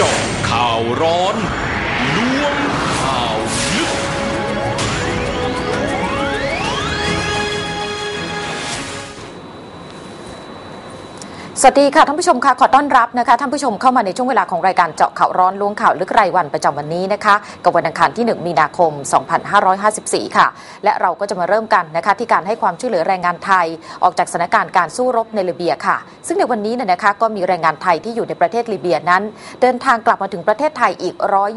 จาะข่าวร้อน สวัสดีค่ะท่านผู้ชมค่ะขอต้อนรับนะคะท่านผู้ชมเข้ามาในช่วงเวลาของรายการเจาะข่าวร้อนล้วงข่าวลึกรายวันประจำวันนี้นะคะกับวันอังคารที่ 1 มีนาคม 2554 ค่ะ และเราก็จะมาเริ่มกันนะคะที่การให้ความช่วยเหลือแรงงานไทย ออกจากสถานการณ์การสู้รบในลิเบียค่ะ ซึ่งในวันนี้เนี่ยนะคะก็มีแรงงานไทยที่อยู่ในประเทศลิเบียนั้น เดินทางกลับมาถึงประเทศไทยอีก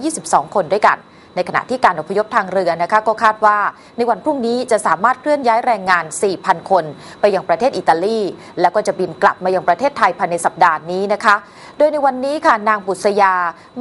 122 คนด้วยกัน ในขณะที่การอพยพทางเรือนะคะก็คาดว่า ในวันพรุ่งนี้จะสามารถเคลื่อนย้ายแรงงาน 4,000 คน ไปยังประเทศอิตาลี แล้วก็จะบินกลับมายังประเทศไทยภายในสัปดาห์นี้นะคะ โดยในวันนี้ค่ะนางบุษยา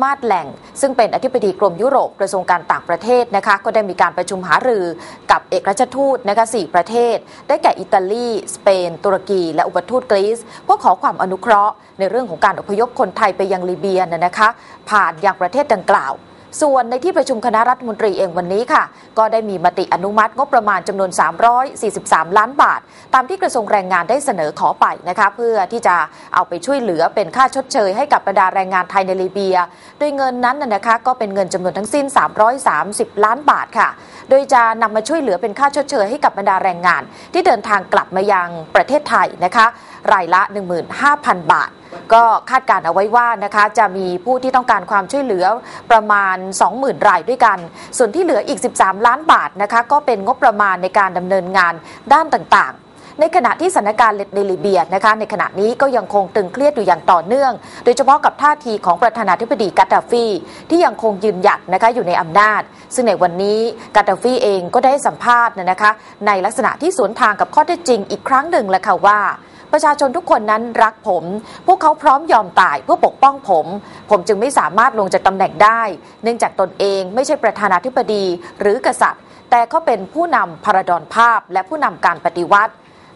มาดแหล่ง ซึ่งเป็นอธิบดีกรมยุโรปกระทรวงการต่างประเทศนะคะก็ได้มีการประชุมหารือกับเอกราชทูตนะคะ4ประเทศ ได้แก่อิตาลี สเปน ตุรกี และอุปทูตกรีซเพื่อขอความอนุเคราะห์ ในเรื่องของการอพยพคนไทยไปยังลิเบียนะคะผ่านยังประเทศดังกล่าว ส่วนในที่ประชุมคณะรัฐมนตรีเองวันนี้ค่ะ ก็ได้มีมติอนุมัติงบประมาณจำนวน 343 ล้านบาท ตามที่กระทรวงแรงงานได้เสนอขอไปนะคะเพื่อที่จะเอาไปช่วยเหลือเป็นค่าชดเชยให้กับบรรดาแรงงานไทยในลิเบีย โดยเงินนั้นนะนะคะก็เป็นเงินจำนวนทั้งสิ้น 330 ล้านบาทค่ะ โดยจะนำมาช่วยเหลือเป็นค่าชดเชยให้กับบรรดาแรงงาน ที่เดินทางกลับมายังประเทศไทยนะคะรายละ 15,000 บาทก็คาดการเอาไว้ว่านะคะจะมีผู้ที่ต้องการความช่วยเหลือประมาณ 20,000 รายด้วยกัน ส่วนที่เหลืออีก 13 ล้านบาทนะคะก็เป็นงบประมาณในการดำเนินงานด้านต่างๆในขณะที่สถานการณ์ในลิเบียนะคะในขณะนี้ก็ยังคงตึงเครียดอยู่อย่างต่อเนื่อง โดยเฉพาะกับท่าทีของประธานาธิบดีกาตาฟี ที่ยังคงยืนหยัดนะคะอยู่ในอำนาจ ซึ่งในวันนี้กาตาฟีเองก็ได้สัมภาษณ์นะคะในลักษณะที่สวนทางกับข้อเท็จจริงอีกครั้งหนึ่งแหละค่ะว่า ประชาชนทุกคนนั้นรักผม พวกเขาพร้อมยอมตายเพื่อปกป้องผม ผมจึงไม่สามารถลงจากตำแหน่งได้ เนื่องจากตนเองไม่ใช่ประธานาธิบดีหรือกษัตริย์ แต่เขาเป็นผู้นำพาราดอนภาพและผู้นำการปฏิวัติ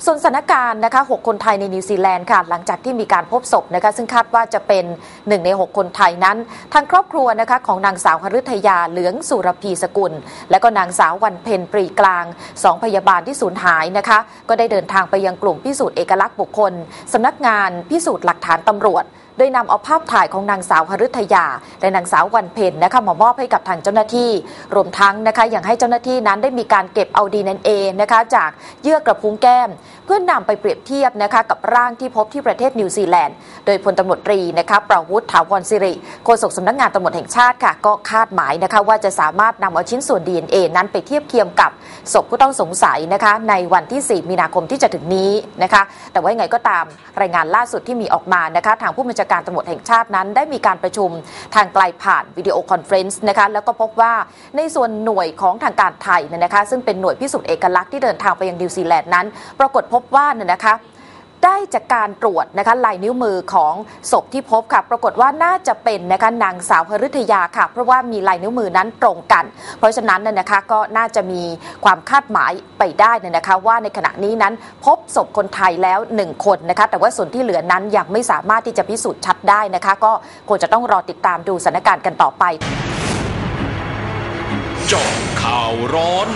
ส่วนสถานการณ์นะคะ6คนไทยในนิวซีแลนด์ค่ะ หลังจากที่มีการพบศพนะคะ ซึ่งคาดว่าจะเป็นหนึ่งใน 6 คนไทยนั้น ทางครอบครัวนะคะของนางสาวคฤทยาเหลืองสุรพีสกุล และก็นางสาววันเพ็ญปรีกลางสองพยาบาลที่สูญหายนะคะ ก็ได้เดินทางไปยังกลุ่มพิสูจน์เอกลักษณ์บุคคลสำนักงานพิสูจน์หลักฐานตำรวจ โดยนำเอาภาพถ่ายของนางสาวหฤทยา และนางสาววันเพ็ญนะคะมามอบให้กับทางเจ้าหน้าที่ รวมทั้งนะคะยังให้เจ้าหน้าที่นั้นได้มีการเก็บเอาดีเอ็นเอนะคะจากเยื่อกระพุ้งแก้ม เพื่อนนำไปเปรียบเทียบนะคะกับร่างที่พบที่ประเทศนิวซีแลนด์ โดยพลตำรวจตรีนะคะประวุฒิถาวรสิริโฆษกสำนักงานตำรวจแห่งชาติค่ะ ก็คาดหมายนะคะว่าจะสามารถนำเอาชิ้นส่วน DNA นั้นไปเทียบเคียงกับศพผู้ต้องสงสัยนะคะในวันที่ 4 มีนาคมที่จะถึงนี้นะคะแต่ว่ายังไงก็ตามรายงานล่าสุดที่มีออกมานะคะทางผู้บัญชาการตำรวจแห่งชาตินั้น ได้มีการประชุมทางไกลผ่านวิดีโอคอนเฟรนซ์นะคะแล้วก็พบว่าในส่วนหน่วยของทางการไทยเนี่ยนะคะซึ่งเป็นหน่วยพิสูจน์เอกลักษณ์ที่เดินทางไปยังนิวซีแลนด์นั้น ปรากฏพบว่าเนี่ยนะคะ ได้จากการตรวจนะคะลายนิ้วมือของศพที่พบค่ะ ปรากฏว่าน่าจะเป็นนะคะนางสาวหฤทยาค่ะ เพราะว่ามีลายนิ้วมือนั้นตรงกัน เพราะฉะนั้นน่ะนะคะก็น่าจะมีความคาดหมายไปได้น่ยนะคะ ว่าในขณะนี้นั้นพบศพคนไทยแล้ว 1 คนนะคะ แต่ว่าส่วนที่เหลือนั้นยังไม่สามารถที่จะพิสูจน์ชัดได้นะคะ ก็คงจะต้องรอติดตามดูสถานการณ์กันต่อไปจาะข่าวร้อน